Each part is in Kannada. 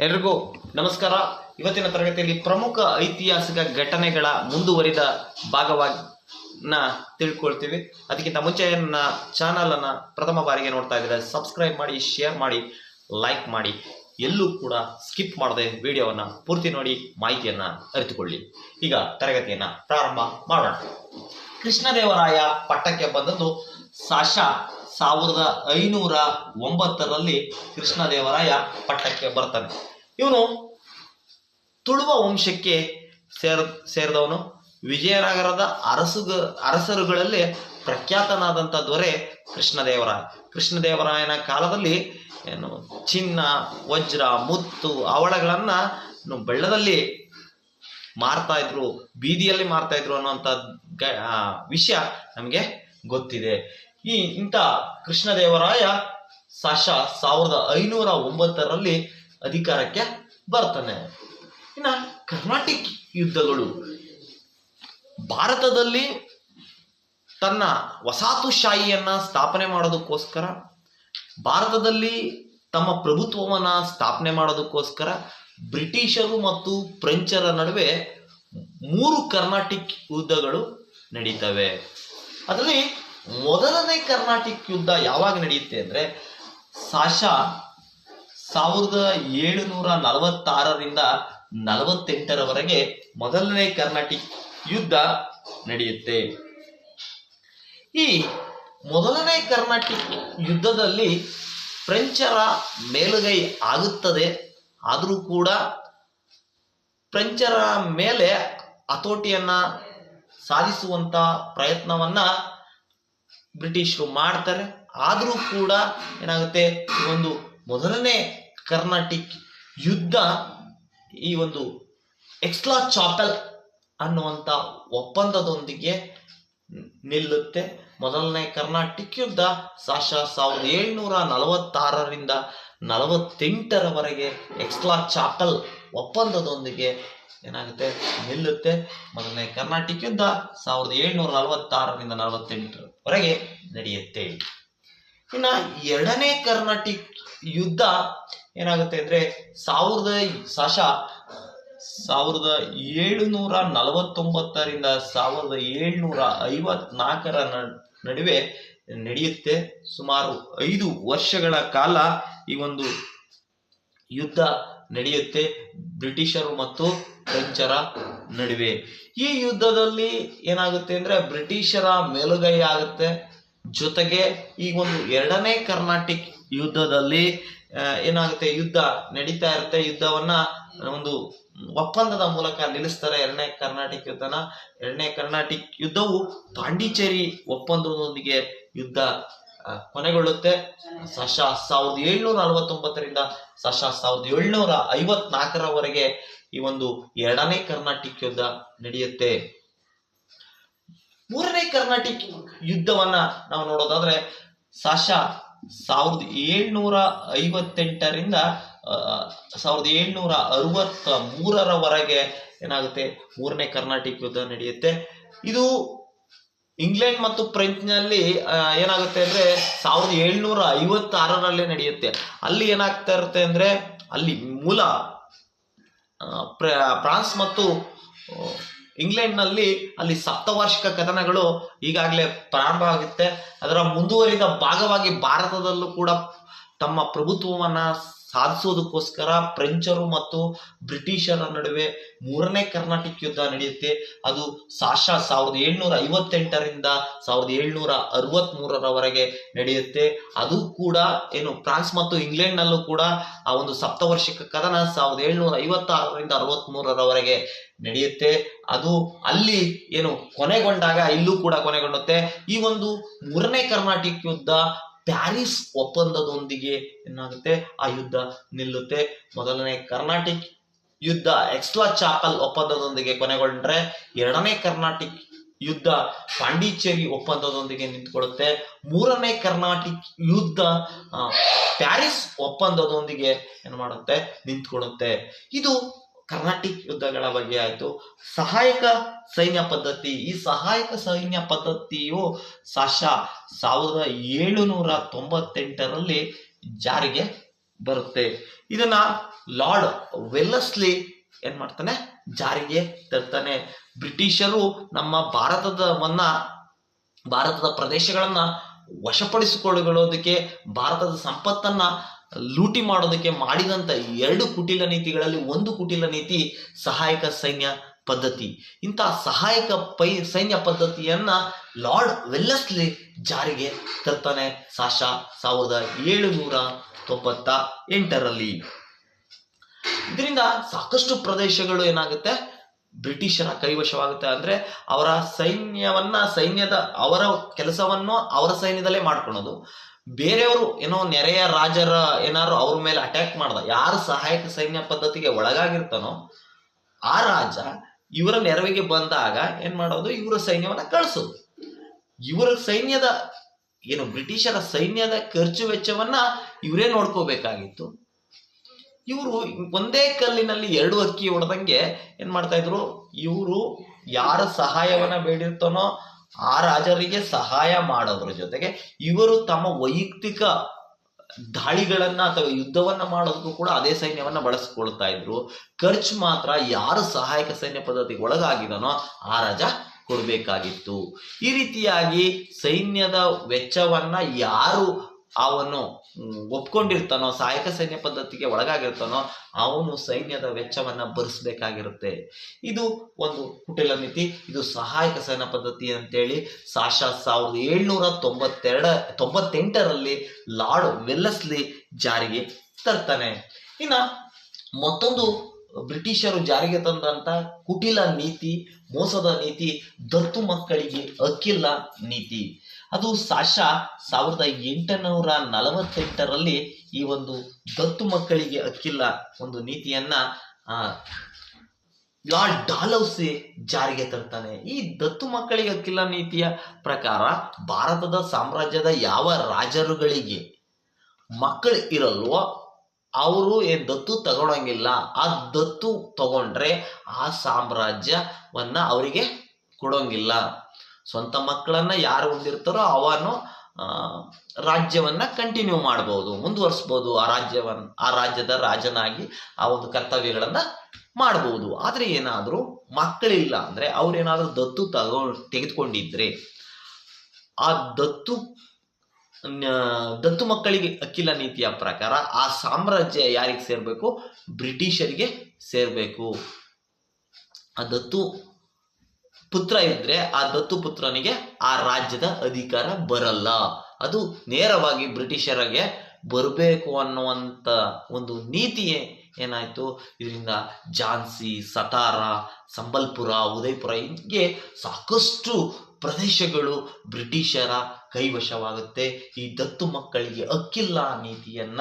ಎಲ್ರಿಗೂ ನಮಸ್ಕಾರ. ಇವತ್ತಿನ ತರಗತಿಯಲ್ಲಿ ಪ್ರಮುಖ ಐತಿಹಾಸಿಕ ಘಟನೆಗಳ ಮುಂದುವರಿದ ಭಾಗವಾಗಿ ತಿಳ್ಕೊಳ್ತೀವಿ. ಅದಕ್ಕಿಂತ ಮುಂಚೆ ನನ್ನ ಚಾನಲ್ ಅನ್ನ ಪ್ರಥಮ ಬಾರಿಗೆ ನೋಡ್ತಾ ಇದ್ರೆ ಸಬ್ಸ್ಕ್ರೈಬ್ ಮಾಡಿ ಶೇರ್ ಮಾಡಿ ಲೈಕ್ ಮಾಡಿ. ಎಲ್ಲೂ ಕೂಡ ಸ್ಕಿಪ್ ಮಾಡದೆ ವಿಡಿಯೋವನ್ನ ಪೂರ್ತಿ ನೋಡಿ ಮಾಹಿತಿಯನ್ನ ಅರಿತುಕೊಳ್ಳಿ. ಈಗ ತರಗತಿಯನ್ನ ಪ್ರಾರಂಭ ಮಾಡೋಣ. ಕೃಷ್ಣದೇವರಾಯ ಪಟ್ಟಕ್ಕೆ ಬಂದದ್ದು ಸಾಶ ಸಾವಿರದ ಐನೂರ ಒಂಬತ್ತರಲ್ಲಿ ಕೃಷ್ಣದೇವರಾಯ ಪಟ್ಟಕ್ಕೆ ಬರ್ತಾನೆ. ಇವನು ತುಳುವ ವಂಶಕ್ಕೆ ಸೇರ್, ಸೇರಿದವನು. ವಿಜಯನಗರದ ಅರಸುಗ, ಅರಸರುಗಳಲ್ಲಿ ಪ್ರಖ್ಯಾತನಾದಂಥ ದೊರೆ ಕೃಷ್ಣದೇವರಾಯ. ಕೃಷ್ಣದೇವರಾಯನ ಕಾಲದಲ್ಲಿ ಏನು ಚಿನ್ನ, ವಜ್ರ, ಮುತ್ತು, ಅವಳಗಳನ್ನು ಬೆಳ್ಳದಲ್ಲಿ ಮಾರ್ತಾ ಇದ್ರು, ಬೀದಿಯಲ್ಲಿ ಮಾರ್ತಾ ಇದ್ರು ಅನ್ನುವಂಥ ವಿಷಯ ನಮಗೆ ಗೊತ್ತಿದೆ. ಈ ಇಂಥ ಕೃಷ್ಣದೇವರಾಯ ಸಾಶ ಸಾವಿರದ ಐನೂರ ಒಂಬತ್ತರಲ್ಲಿ ಅಧಿಕಾರಕ್ಕೆ ಬರ್ತಾನೆ. ಇನ್ನ ಕರ್ನಾಟಿಕ್ ಯುದ್ಧಗಳು ಭಾರತದಲ್ಲಿ ತನ್ನ ವಸಾತುಶಾಹಿಯನ್ನ ಸ್ಥಾಪನೆ ಮಾಡೋದಕ್ಕೋಸ್ಕರ, ಭಾರತದಲ್ಲಿ ತಮ್ಮ ಪ್ರಭುತ್ವವನ್ನ ಸ್ಥಾಪನೆ ಮಾಡೋದಕ್ಕೋಸ್ಕರ ಬ್ರಿಟಿಷರು ಮತ್ತು ಫ್ರೆಂಚರ ನಡುವೆ ಮೂರು ಕರ್ನಾಟಿಕ್ ಯುದ್ಧಗಳು ನಡೀತವೆ. ಅದರಲ್ಲಿ ಮೊದಲನೇ ಕರ್ನಾಟಿಕ್ ಯುದ್ಧ ಯಾವಾಗ ನಡೆಯುತ್ತೆ ಅಂದ್ರೆ ಸಾಶಾ ಸಾವಿರದ ಏಳುನೂರ ನಲವತ್ತಾರರಿಂದ ನಲವತ್ತೆಂಟರವರೆಗೆ ಮೊದಲನೇ ಕರ್ನಾಟಿಕ್ ಯುದ್ಧ ನಡೆಯುತ್ತೆ. ಈ ಮೊದಲನೇ ಕರ್ನಾಟಿಕ್ ಯುದ್ಧದಲ್ಲಿ ಫ್ರೆಂಚರ ಮೇಲುಗೈ ಆಗುತ್ತದೆ. ಆದರೂ ಕೂಡ ಫ್ರೆಂಚರ ಮೇಲೆ ಹತೋಟಿಯನ್ನ ಸಾಧಿಸುವಂತ ಪ್ರಯತ್ನವನ್ನ ಬ್ರಿಟಿಷರು ಮಾಡ್ತಾರೆ, ಆದರೂ ಕೂಡ ಏನಾಗುತ್ತೆ? ಒಂದು ಮೊದಲನೇ ಕರ್ನಾಟಿಕ್ ಯುದ್ಧ ಈ ಒಂದು ಎಕ್ಸ್ಲಾ ಚಾಪಲ್ ಅನ್ನುವಂಥ ಒಪ್ಪಂದದೊಂದಿಗೆ ನಿಲ್ಲುತ್ತೆ. ಮೊದಲನೇ ಕರ್ನಾಟಿಕ್ ಯುದ್ಧ ಸಾಶ ಸಾವಿರದ ಏಳ್ನೂರ ನಲವತ್ತಾರರಿಂದ ನಲವತ್ತೆಂಟರವರೆಗೆ ಎಕ್ಸ್ಲಾ ಚಾಪಲ್ ಒಪ್ಪಂದದೊಂದಿಗೆ ಏನಾಗುತ್ತೆ? ನಿಲ್ಲುತ್ತೆ. ಮೊದಲನೇ ಕರ್ನಾಟಕ ಯುದ್ಧ ಸಾವಿರದ ಏಳ್ನೂರ ನಲವತ್ತಾರರಿಂದ ನಲವತ್ತೆಂಟರವರೆಗೆ ನಡೆಯುತ್ತೆ. ಇನ್ನ ಎರಡನೇ ಕರ್ನಾಟಿಕ್ ಯುದ್ಧ ಏನಾಗುತ್ತೆ ಅಂದ್ರೆ ಸಾವಿರದ ಸಶ ಸಾವಿರದ ಏಳುನೂರ ನಲವತ್ತೊಂಬತ್ತರಿಂದ ಸಾವಿರದ ಏಳ್ನೂರ ಐವತ್ನಾಲ್ಕರ ನಡುವೆ ನಡೆಯುತ್ತೆ. ಸುಮಾರು ಐದು ವರ್ಷಗಳ ಕಾಲ ಈ ಒಂದು ಯುದ್ಧ ನಡೆಯುತ್ತೆ ಬ್ರಿಟಿಷರು ಮತ್ತು ಫ್ರೆಂಚರ ನಡುವೆ. ಈ ಯುದ್ಧದಲ್ಲಿ ಏನಾಗುತ್ತೆ ಅಂದ್ರೆ ಬ್ರಿಟಿಷರ ಮೇಲುಗೈ ಆಗುತ್ತೆ. ಜೊತೆಗೆ ಈ ಒಂದು ಎರಡನೇ ಕರ್ನಾಟಿಕ್ ಯುದ್ಧದಲ್ಲಿ ಏನಾಗುತ್ತೆ, ಯುದ್ಧ ನಡೀತಾ ಇರುತ್ತೆ. ಯುದ್ಧವನ್ನ ಒಂದು ಒಪ್ಪಂದದ ಮೂಲಕ ನಿಲ್ಲಿಸ್ತಾರೆ ಎರಡನೇ ಕರ್ನಾಟಿಕ್ ಯುದ್ಧನ. ಎರಡನೇ ಕರ್ನಾಟಿಕ್ ಯುದ್ಧವು ಪಾಂಡಿಚೇರಿ ಒಪ್ಪಂದದೊಂದಿಗೆ ಯುದ್ಧ ಕೊನೆಗೊಳ್ಳುತ್ತೆ. ಸಶ ಸಾವಿರದ ಏಳ್ನೂರ ನಲವತ್ತೊಂಬತ್ತರಿಂದ ಸಶ ಸಾವಿರದ ಏಳ್ನೂರ ಐವತ್ನಾಲ್ಕರವರೆಗೆ ಈ ಒಂದು ಎರಡನೇ ಕರ್ನಾಟಿಕ್ ಯುದ್ಧ ನಡೆಯುತ್ತೆ. ಮೂರನೇ ಕರ್ನಾಟಿಕ್ ಯುದ್ಧವನ್ನ ನಾವು ನೋಡೋದಾದ್ರೆ ಸಶ ಸಾವಿರದ ಏಳ್ನೂರ ಐವತ್ತೆಂಟರಿಂದ ಸಾವಿರದ ಏಳ್ನೂರ ಅರವತ್ತ ಮೂರರವರೆಗೆ ಏನಾಗುತ್ತೆ? ಮೂರನೇ ಕರ್ನಾಟಿಕ್ ಯುದ್ಧ ನಡೆಯುತ್ತೆ. ಇದು ಇಂಗ್ಲೆಂಡ್ ಮತ್ತು ಫ್ರೆಂಚ್ನಲ್ಲಿ ಏನಾಗುತ್ತೆ ಅಂದ್ರೆ ಸಾವಿರದ ಏಳ್ನೂರ ಐವತ್ತಾರರಲ್ಲೇ ನಡೆಯುತ್ತೆ. ಅಲ್ಲಿ ಏನಾಗ್ತಾ ಇರುತ್ತೆ ಅಂದ್ರೆ ಅಲ್ಲಿ ಮೂಲ ಫ್ರಾನ್ಸ್ ಮತ್ತು ಇಂಗ್ಲೆಂಡ್ನಲ್ಲಿ ಅಲ್ಲಿ ಸಪ್ತವಾರ್ಷಿಕ ಕಥನಗಳು ಈಗಾಗಲೇ ಪ್ರಾರಂಭ ಆಗುತ್ತೆ. ಅದರ ಮುಂದುವರಿದ ಭಾಗವಾಗಿ ಭಾರತದಲ್ಲೂ ಕೂಡ ತಮ್ಮ ಪ್ರಭುತ್ವವನ್ನ ಸಾಧಿಸೋದಕ್ಕೋಸ್ಕರ ಫ್ರೆಂಚರು ಮತ್ತು ಬ್ರಿಟಿಷರ ನಡುವೆ ಮೂರನೇ ಕರ್ನಾಟಕ ಯುದ್ಧ ನಡೆಯುತ್ತೆ. ಅದು ಸಾಶ ಸಾವಿರದ ಏಳ್ನೂರ ಐವತ್ತೆಂಟರಿಂದ ಸಾವಿರದ ಏಳ್ನೂರ ಅರವತ್ತ್ ಮೂರರವರೆಗೆ ನಡೆಯುತ್ತೆ. ಅದು ಕೂಡ ಏನು ಫ್ರಾನ್ಸ್ ಮತ್ತು ಇಂಗ್ಲೆಂಡ್ನಲ್ಲೂ ಕೂಡ ಆ ಒಂದು ಸಪ್ತವರ್ಷಿಕ ಕದನ ಸಾವಿರದ ಏಳ್ನೂರ ಐವತ್ತಾರರಿಂದ ಅರವತ್ತ್ ಮೂರರವರೆಗೆ ನಡೆಯುತ್ತೆ. ಅದು ಅಲ್ಲಿ ಏನು ಕೊನೆಗೊಂಡಾಗ ಇಲ್ಲೂ ಕೂಡ ಕೊನೆಗೊಳ್ಳುತ್ತೆ. ಈ ಒಂದು ಮೂರನೇ ಕರ್ನಾಟಿಕ್ ಯುದ್ಧ ಪ್ಯಾರಿಸ್ ಒಪ್ಪಂದದೊಂದಿಗೆ ಏನಾಗುತ್ತೆ? ಆ ಯುದ್ಧ ನಿಲ್ಲುತ್ತೆ. ಮೊದಲನೇ ಕರ್ನಾಟಿಕ್ ಯುದ್ಧ ಎಕ್ಸ್ಲಾ ಚಾಪಲ್ ಒಪ್ಪಂದದೊಂದಿಗೆ ಕೊನೆಗೊಂಡ್ರೆ ಎರಡನೇ ಕರ್ನಾಟಿಕ್ ಯುದ್ಧ ಪಾಂಡಿಚೇರಿ ಒಪ್ಪಂದದೊಂದಿಗೆ ನಿಂತ್ಕೊಳ್ಳುತ್ತೆ. ಮೂರನೇ ಕರ್ನಾಟಿಕ್ ಯುದ್ಧ ಪ್ಯಾರಿಸ್ ಒಪ್ಪಂದದೊಂದಿಗೆ ಏನು ಮಾಡುತ್ತೆ? ನಿಂತ್ಕೊಳ್ಳುತ್ತೆ. ಇದು ಕರ್ನಾಟಿಕ್ ಯುದ್ಧಗಳ ಬಗ್ಗೆ ಆಯಿತು. ಸಹಾಯಕ ಸೈನ್ಯ ಪದ್ಧತಿ, ಈ ಸಹಾಯಕ ಸೈನ್ಯ ಪದ್ಧತಿಯು ಸಾಶ ಸಾವಿರದ ಏಳುನೂರ ತೊಂಬತ್ತೆಂಟರಲ್ಲಿ ಜಾರಿಗೆ ಬರುತ್ತೆ. ಇದನ್ನ ಲಾರ್ಡ್ ವೆಲ್ಲಸ್ಲಿ ಏನ್ ಮಾಡ್ತಾನೆ? ಜಾರಿಗೆ ತರ್ತಾನೆ. ಬ್ರಿಟಿಷರು ನಮ್ಮ ಭಾರತದವನ್ನ, ಭಾರತದ ಪ್ರದೇಶಗಳನ್ನ ವಶಪಡಿಸಿಕೊಳ್ಳೋದಕ್ಕೆ ಭಾರತದ ಸಂಪತ್ತನ್ನ ಲೂಟಿ ಮಾಡೋದಕ್ಕೆ ಮಾಡಿದಂತ ಎರಡು ಕುಟಿಲ ನೀತಿಗಳಲ್ಲಿ ಒಂದು ಕುಟಿಲ ನೀತಿ ಸಹಾಯಕ ಸೈನ್ಯ ಪದ್ಧತಿ. ಇಂತಹ ಸಹಾಯಕ ಪೈ ಸೈನ್ಯ ಪದ್ಧತಿಯನ್ನ ಲಾರ್ಡ್ ವೆಲ್ಲಸ್ಲಿ ಜಾರಿಗೆ ತರ್ತಾನೆ ಸಾಶ ಸಾವಿರದ ಏಳುನೂರ ತೊಂಬತ್ತ ಎಂಟರಲ್ಲಿ. ಇದರಿಂದ ಸಾಕಷ್ಟು ಪ್ರದೇಶಗಳು ಏನಾಗುತ್ತೆ? ಬ್ರಿಟಿಷರ ಕೈವಶವಾಗುತ್ತೆ ಅಂದ್ರೆ ಅವರ ಸೈನ್ಯವನ್ನ, ಸೈನ್ಯದ ಅವರ ಕೆಲಸವನ್ನು ಅವರ ಸೈನ್ಯದಲ್ಲೇ ಮಾಡ್ಕೊಳೋದು. ಬೇರೆಯವರು ಏನೋ ನೆರೆಯ ರಾಜರ ಏನಾರು ಅವ್ರ ಮೇಲೆ ಅಟ್ಯಾಕ್ ಮಾಡ್ದ, ಯಾರು ಸಹಾಯಕ ಸೈನ್ಯ ಪದ್ಧತಿಗೆ ಒಳಗಾಗಿರ್ತಾನೋ ಆ ರಾಜ ಇವರ ನೆರವಿಗೆ ಬಂದಾಗ ಏನ್ ಮಾಡೋದು? ಇವರ ಸೈನ್ಯವನ್ನ ಕಳಿಸೋದು. ಇವರ ಸೈನ್ಯದ, ಏನು ಬ್ರಿಟಿಷರ ಸೈನ್ಯದ ಖರ್ಚು ವೆಚ್ಚವನ್ನ ಇವರೇ ನೋಡ್ಕೋಬೇಕಾಗಿತ್ತು. ಇವರು ಒಂದೇ ಕಲ್ಲಿನಲ್ಲಿ ಎರಡು ಅಕ್ಕಿ ಹೊಡೆದಂಗೆ ಏನ್ ಮಾಡ್ತಾ ಇದ್ರು? ಇವರು ಯಾರ ಸಹಾಯವನ್ನ ಬೇಡಿರ್ತಾನೋ ಆ ರಾಜರಿಗೆ ಸಹಾಯ ಮಾಡೋದ್ರ ಜೊತೆಗೆ ಇವರು ತಮ್ಮ ವೈಯಕ್ತಿಕ ದಾಳಿಗಳನ್ನ ಅಥವಾ ಯುದ್ಧವನ್ನ ಮಾಡೋದಕ್ಕೂ ಕೂಡ ಅದೇ ಸೈನ್ಯವನ್ನ ಬಳಸ್ಕೊಳ್ತಾ ಇದ್ರು. ಖರ್ಚು ಮಾತ್ರ ಯಾರು ಸಹಾಯಕ ಸೈನ್ಯ ಪದ್ಧತಿಗೆ ಒಳಗಾಗಿದನೋ ಆ ರಾಜ ಕೊಡಬೇಕಾಗಿತ್ತು. ಈ ರೀತಿಯಾಗಿ ಸೈನ್ಯದ ವೆಚ್ಚವನ್ನ ಯಾರು ಅವನು ಒಪ್ಕೊಂಡಿರ್ತಾನೋ, ಸಹಾಯಕ ಸೈನ್ಯ ಪದ್ಧತಿಗೆ ಒಳಗಾಗಿರ್ತಾನೋ, ಅವನು ಸೈನ್ಯದ ವೆಚ್ಚವನ್ನ ಭರಿಸಬೇಕಾಗಿರುತ್ತೆ. ಇದು ಒಂದು ಕುಟಿಲ ನೀತಿ ಇದು ಸಹಾಯಕ ಸೈನ್ಯ ಪದ್ಧತಿ ಅಂತೇಳಿ ಸಾಶಾ ಸಾವಿರದ ಏಳ್ನೂರ ತೊಂಬತ್ತೆರಡ, ತೊಂಬತ್ತೆಂಟರಲ್ಲಿ ಲಾರ್ಡ್ ವೆಲ್ಲಸ್ಲಿ ಜಾರಿಗೆ ತರ್ತಾನೆ. ಇನ್ನ ಮತ್ತೊಂದು ಬ್ರಿಟಿಷರು ಜಾರಿಗೆ ತಂದಂತ ಕುಟಿಲ ನೀತಿ, ಮೋಸದ ನೀತಿ, ದತ್ತು ಮಕ್ಕಳಿಗೆ ಅಕ್ಕಿಲ್ಲ ನೀತಿ. ಅದು ಸಾಶಾ ಸಾವಿರದ ಎಂಟುನೂರ ನಲವತ್ತೆಂಟರಲ್ಲಿ ಈ ಒಂದು ದತ್ತು ಮಕ್ಕಳಿಗೆ ಅಕ್ಕಿಲ್ಲ ಒಂದು ನೀತಿಯನ್ನ ಆ, ಲಾರ್ಡ್ ಡಾಲೌಸಿ ಜಾರಿಗೆ ತರ್ತಾನೆ. ಈ ದತ್ತು ಮಕ್ಕಳಿಗೆ ಅಕ್ಕಿಲ್ಲ ನೀತಿಯ ಪ್ರಕಾರ ಭಾರತದ ಸಾಮ್ರಾಜ್ಯದ ಯಾವ ರಾಜರುಗಳಿಗೆ ಮಕ್ಕಳು ಇರಲ್ವೋ ಅವರು ಏನ್ ದತ್ತು ತಗೊಳಂಗಿಲ್ಲ ಆ ದತ್ತು ತಗೊಂಡ್ರೆ ಆ ಸಾಮ್ರಾಜ್ಯವನ್ನ ಅವರಿಗೆ ಕೊಡೋಂಗಿಲ್ಲ. ಸ್ವಂತ ಮಕ್ಕಳನ್ನ ಯಾರು ಹೊಂದಿರ್ತಾರೋ ಅವನು ರಾಜ್ಯವನ್ನ ಕಂಟಿನ್ಯೂ ಮಾಡಬಹುದು ಮುಂದುವರಿಸ್ಬೋದು, ಆ ರಾಜ್ಯವನ್ನ ಆ ರಾಜ್ಯದ ರಾಜನಾಗಿ ಆ ಒಂದು ಕರ್ತವ್ಯಗಳನ್ನ ಮಾಡಬಹುದು ಆದ್ರೆ ಏನಾದ್ರೂ ಮಕ್ಕಳಿಲ್ಲ ಅಂದ್ರೆ ಅವ್ರೇನಾದ್ರೂ ದತ್ತು ತಗೊ, ತೆಗೆದುಕೊಂಡಿದ್ರೆ, ಆ ದತ್ತು ದತ್ತು ಮಕ್ಕಳಿಗೆ ಅಖಿಲ ನೀತಿಯ ಪ್ರಕಾರ ಆ ಸಾಮ್ರಾಜ್ಯ ಯಾರಿಗೆ ಸೇರ್ಬೇಕು? ಬ್ರಿಟಿಷರಿಗೆ ಸೇರ್ಬೇಕು. ಆ ದತ್ತು ಪುತ್ರ ಇದ್ರೆ ಆ ದತ್ತು ಪುತ್ರನಿಗೆ ಆ ರಾಜ್ಯದ ಅಧಿಕಾರ ಬರಲ್ಲ. ಅದು ನೇರವಾಗಿ ಬ್ರಿಟಿಷರಿಗೆ ಬರಬೇಕು ಅನ್ನುವಂಥ ಒಂದು ನೀತಿಯೇ ಏನಾಯ್ತು? ಇದರಿಂದ ಝಾನ್ಸಿ, ಸತಾರ, ಸಂಬಲ್ಪುರ, ಉದಯಪುರ ಹೀಗೆ ಸಾಕಷ್ಟು ಪ್ರದೇಶಗಳು ಬ್ರಿಟಿಷರ ಕೈವಶವಾಗುತ್ತೆ. ಈ ದತ್ತು ಮಕ್ಕಳಿಗೆ ಅಕ್ಕಿಲ್ಲ ನೀತಿಯನ್ನ.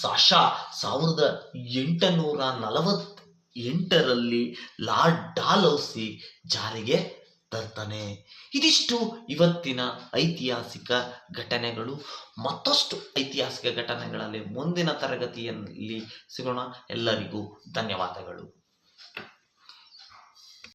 ಸಾಶಾ ಸಾವಿರದ ಎಂಟುನೂರ ನಲವತ್ ಎಂಟರಲ್ಲಿ ಲಾರ್ಡ್ ಡಾಲೌಸಿ ಜಾರಿಗೆ ತರ್ತಾನೆ. ಇದಿಷ್ಟು ಇವತ್ತಿನ ಐತಿಹಾಸಿಕ ಘಟನೆಗಳು. ಮತ್ತಷ್ಟು ಐತಿಹಾಸಿಕ ಘಟನೆಗಳಲ್ಲಿ ಮುಂದಿನ ತರಗತಿಯಲ್ಲಿ ಸಿಗೋಣ. ಎಲ್ಲರಿಗೂ ಧನ್ಯವಾದಗಳು.